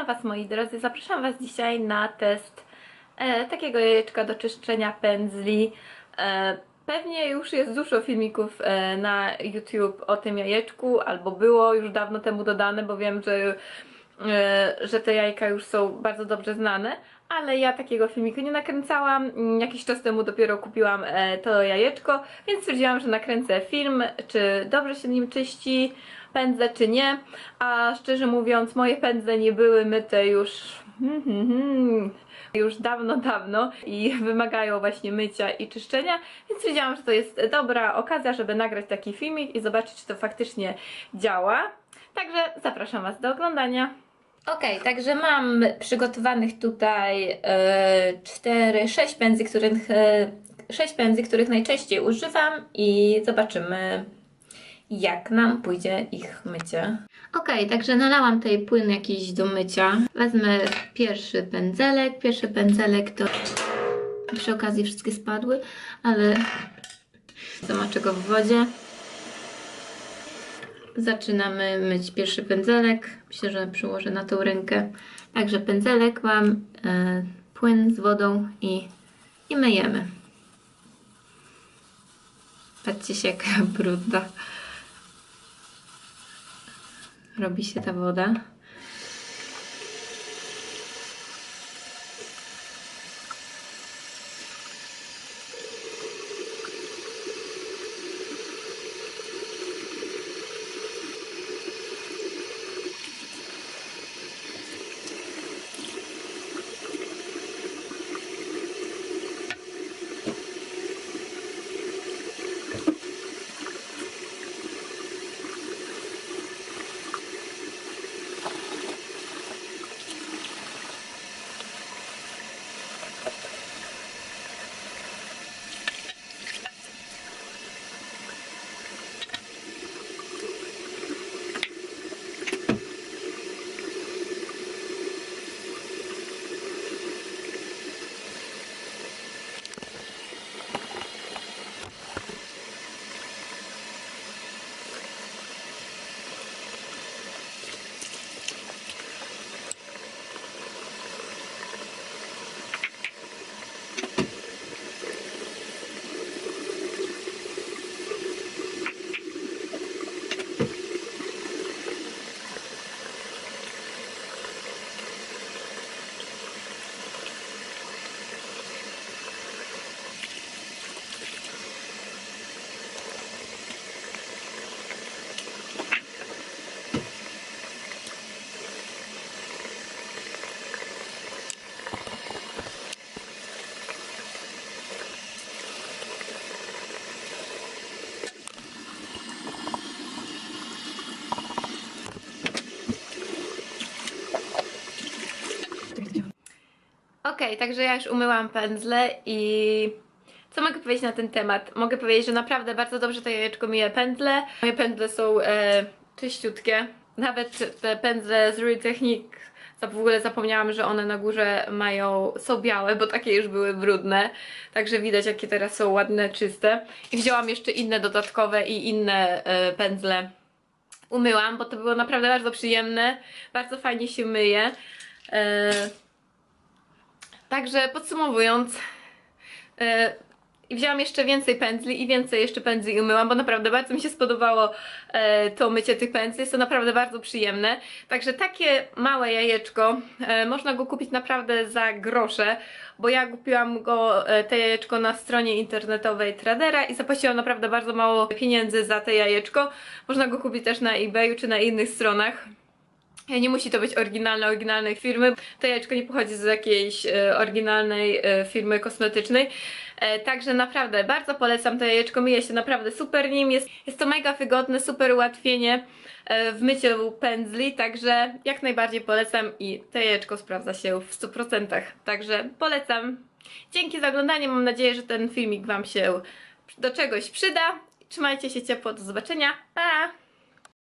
Witam Was moi drodzy, zapraszam Was dzisiaj na test e, takiego jajeczka do czyszczenia pędzli. E, pewnie już jest dużo filmików e, na YouTube o tym jajeczku, albo było już dawno temu dodane, bo wiem, że, e, że te jajka już są bardzo dobrze znane, ale ja takiego filmiku nie nakręcałam. Jakiś czas temu dopiero kupiłam e, to jajeczko, więc stwierdziłam, że nakręcę film, czy dobrze się nim czyści pędzle, czy nie. A szczerze mówiąc, moje pędzle nie były myte już. hmm, hmm, hmm, Już dawno, dawno i wymagają właśnie mycia i czyszczenia, więc wiedziałam, że to jest dobra okazja, żeby nagrać taki filmik i zobaczyć, czy to faktycznie działa. Także zapraszam Was do oglądania. Ok, także mam przygotowanych tutaj e, 4, 6 pędzli, których, e, 6 pędzli, których najczęściej używam i zobaczymy jak nam pójdzie ich mycie. Ok, także nalałam tutaj płyn jakiś do mycia. Wezmę pierwszy pędzelek. Pierwszy pędzelek to przy okazji wszystkie spadły, ale zamaczę go w wodzie. Zaczynamy myć pierwszy pędzelek. Myślę, że przyłożę na tą rękę. Także pędzelek mam, e, płyn z wodą i, i myjemy. Patrzcie się jaka brudna robi się ta woda. Okej, także ja już umyłam pędzle i co mogę powiedzieć na ten temat? Mogę powiedzieć, że naprawdę bardzo dobrze to jajeczko myje pędzle. Moje pędzle są e, czyściutkie. Nawet te pędzle z Real Technique w ogóle zapomniałam, że one na górze mają, są białe, bo takie już były brudne. Także widać, jakie teraz są ładne, czyste. I wzięłam jeszcze inne dodatkowe i inne e, pędzle. Umyłam, bo to było naprawdę bardzo przyjemne. Bardzo fajnie się myje. E, Także podsumowując, e, wzięłam jeszcze więcej pędzli i więcej jeszcze pędzli umyłam, bo naprawdę bardzo mi się spodobało e, to mycie tych pędzli. Jest to naprawdę bardzo przyjemne. Także takie małe jajeczko, e, można go kupić naprawdę za grosze, bo ja kupiłam go, e, te jajeczko na stronie internetowej Tradera i zapłaciłam naprawdę bardzo mało pieniędzy za te jajeczko. Można go kupić też na eBayu czy na innych stronach. Nie musi to być oryginalne, oryginalnej firmy. To jajeczko nie pochodzi z jakiejś e, oryginalnej e, firmy kosmetycznej. E, także naprawdę bardzo polecam to jajeczko. Myje się naprawdę super nim. Jest, jest to mega wygodne, super ułatwienie w myciu pędzli. Także jak najbardziej polecam i to jajeczko sprawdza się w 100%. Także polecam. Dzięki za oglądanie. Mam nadzieję, że ten filmik Wam się do czegoś przyda. Trzymajcie się ciepło. Do zobaczenia. Pa!